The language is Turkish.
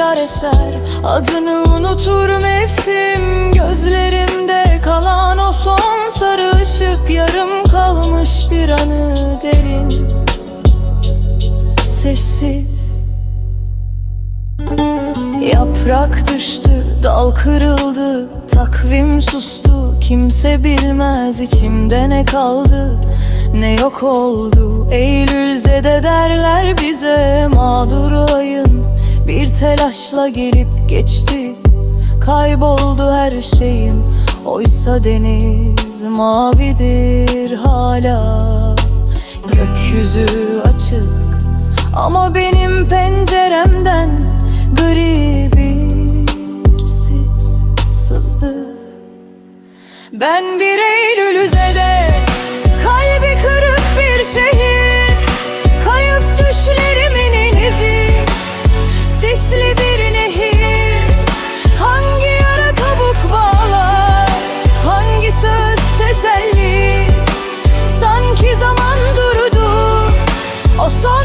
rüzgar eser Adını unutur mevsim Gözlerimde kalan o son sarı ışık Yarım kalmış bir anı derin. Sessiz. Yaprak düştü, dal kırıldı Takvim sustu, kimse bilmez içimde ne kaldı Ne yok oldu. Eylül zede derler bize Mağdur ayın bir telaşla gelip geçti. Kayboldu her şeyim. Oysa deniz mavidir hala. Gökyüzü açık. Ama benim penceremden gri bir sis sızdı. Ben bir Eylül üzere Sisli bir nehir. Hangi yara kabuk bağlar? Hangi söz teselli? Sanki zaman durdu O son